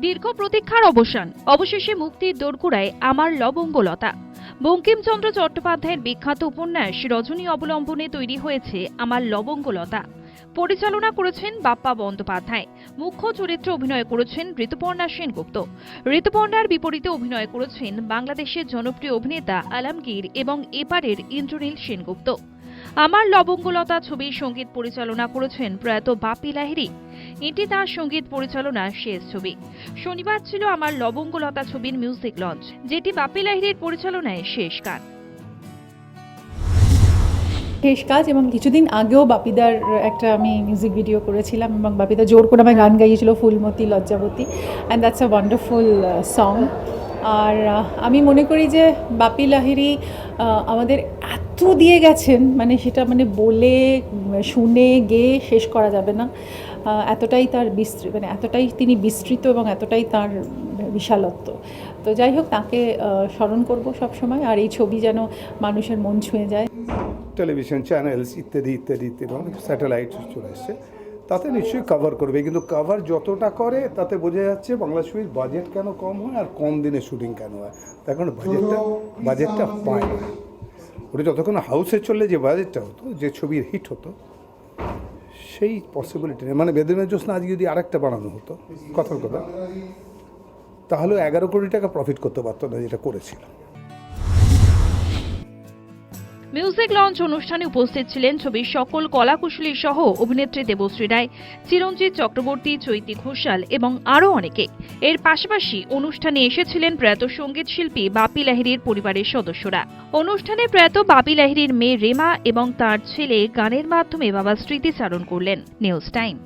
দীর্ঘ প্রতীক্ষার অবসান। অবশেষে মুক্তির দোরগোড়ায় আমার লবঙ্গলতা। বঙ্কিমচন্দ্র চট্টোপাধ্যায়ের বিখ্যাত উপন্যাস রজনী অবলম্বনে তৈরি হয়েছে আমার লবঙ্গলতা। পরিচালনা করেছেন বাপ্পা বন্দ্যোপাধ্যায়। মুখ্য চরিত্রে অভিনয় করেছেন ঋতুপর্ণা সেনগুপ্ত। ঋতুপর্ণার বিপরীতে অভিনয় করেছেন বাংলাদেশের জনপ্রিয় অভিনেতা আলমগীর এবং এপারের ইন্দ্রনীল সেনগুপ্ত। আমার লবঙ্গলতা ছবির সংগীত পরিচালনা করেছেন প্রয়াত বাপি লাহিড়ী। এটি তার সংগীত পরিচালনার শেষ ছবি। শনিবার ছিল আমার লবঙ্গলতা ছবির মিউজিক লঞ্চ যেটি বাপি লাহিড়ীর পরিচালনায় শেষ গান শেষ কাজ এবং কিছুদিন আগেও বাপিদার একটা আমি মিউজিক ভিডিও করেছিলাম এবং বাপিদা জোর করে আমায় গান গাইয়েছিল, Phulmati, লজ্জাবতী and that's a wonderful song আর আমি মনে করি যে বাপি লাহিরি আমাদের এত দিয়ে গেছেন মানে সেটা মানে বলে শুনে, গেয়ে শেষ করা যাবে না। এতটাই তার বিস্তৃত মানে এতটাই তিনি বিস্তৃত এবং এতটাই তার বিশালত্ব। তো যাই হোক, তাকে স্মরণ করব সবসময় আর এই ছবি যেন মানুষের মন ছুঁয়ে যায়। টেলিভিশন চ্যানেলস ইত্যাদি ইত্যাদি ইত্যাদি, অনেক স্যাটেলাইট চলে এসছে। তাতে নিশ্চয়ই কভার করবে। কিন্তু কভার যতটা করে তাতে বোঝা যাচ্ছে বাংলা ছবির বাজেট কেন কম হয় আর কম দিনে শুটিং কেন হয়। তার কারণ বাজেটটা বাজেটটা পায় না ওটা যতক্ষণ হাউসে চললে যে বাজেটটা হতো যে ছবির হিট হতো সেই পসিবিলিটি নেই। মানে বেদনের জোসনা আজকে যদি আরেকটা বানানো হতো কথার কথা তাহলে এগারো কোটি টাকা প্রফিট করতে পারতো না যেটা করেছিল। মিউজিক লঞ্চ অনুষ্ঠানে উপস্থিত ছিলেন ছবির সকল কলাকুশলী সহ অভিনেত্রী দেবশ্রী রায়, চিরঞ্জিত চক্রবর্তী, চৈতি ঘোষাল এবং আরও অনেকে। এর পাশাপাশি অনুষ্ঠানে এসেছিলেন প্রয়াত সংগীত শিল্পী বাপি লাহিড়ীর পরিবারের সদস্যরা। অনুষ্ঠানে প্রয়াত বাপি লাহিড়ীর মেয়ে রেমা এবং তার ছেলে গানের মাধ্যমে বাবা স্মৃতিচারণ করলেন। News time.